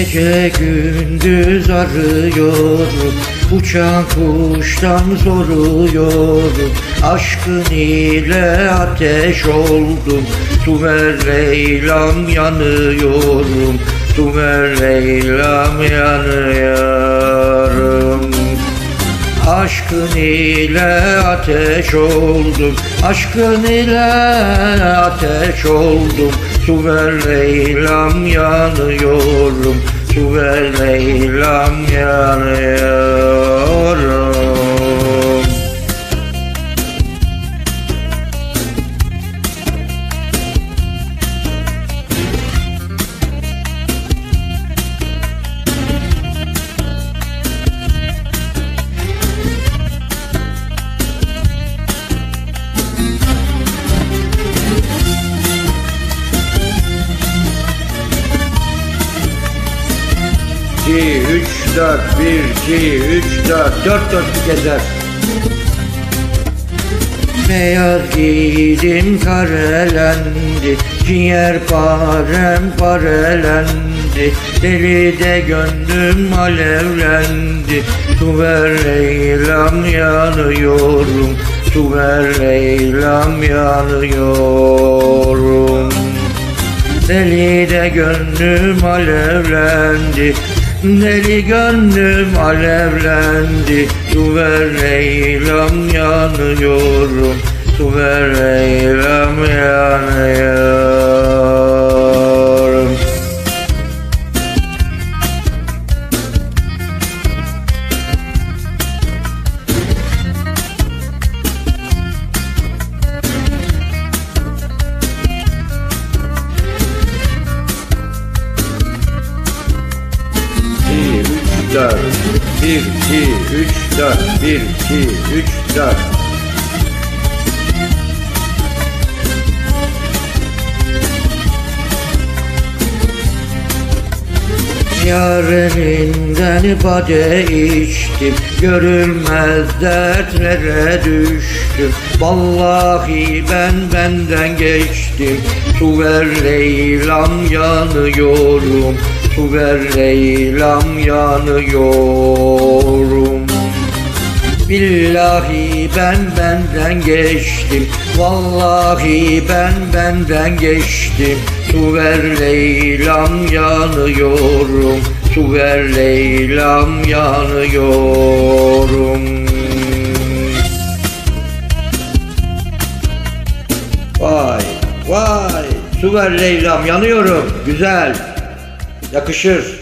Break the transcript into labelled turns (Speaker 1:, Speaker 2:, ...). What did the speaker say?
Speaker 1: Gece gündüz arıyorum. Uçan kuştan soruyorum. Aşkın ile ateş oldum. Ver Leyla'm yanıyorum. Ver Leyla'm yanıyorum Aşkın ile ateş oldum Aşkın ile ateş oldum. Su ver Leyla'm yanıyorum Su ver Leyla'm yanıyorum İki, üç, dört, bir, iki, üç, dört, dört dörtlük ezer. Beyaz giydim karelendi. Ciğer parem parelendi. Deli de gönlüm alevlendi. Su ver Leyla'm yanıyorum. Su ver Leyla'm yanıyorum. Deli de gönlüm alevlendi Deli gönlüm alevlendi Su ver yanıyorum Su ver yanıyorum Bir, üç, dört. Bir, iki, üç, dört. Bir, iki, üç, dört. Yareninden bade içtim Görülmez dertlere düştüm Vallahi ben benden geçtim Su ver Leyla'm yanıyorum ver Leyla'm yanıyorum. Billahi ben benden geçtim Vallahi ben benden geçtim. Su ver Leyla'm yanıyorum Su ver Leyla'm yanıyorum. Vay vay Su ver Leyla'm yanıyorum Güzel Yakışır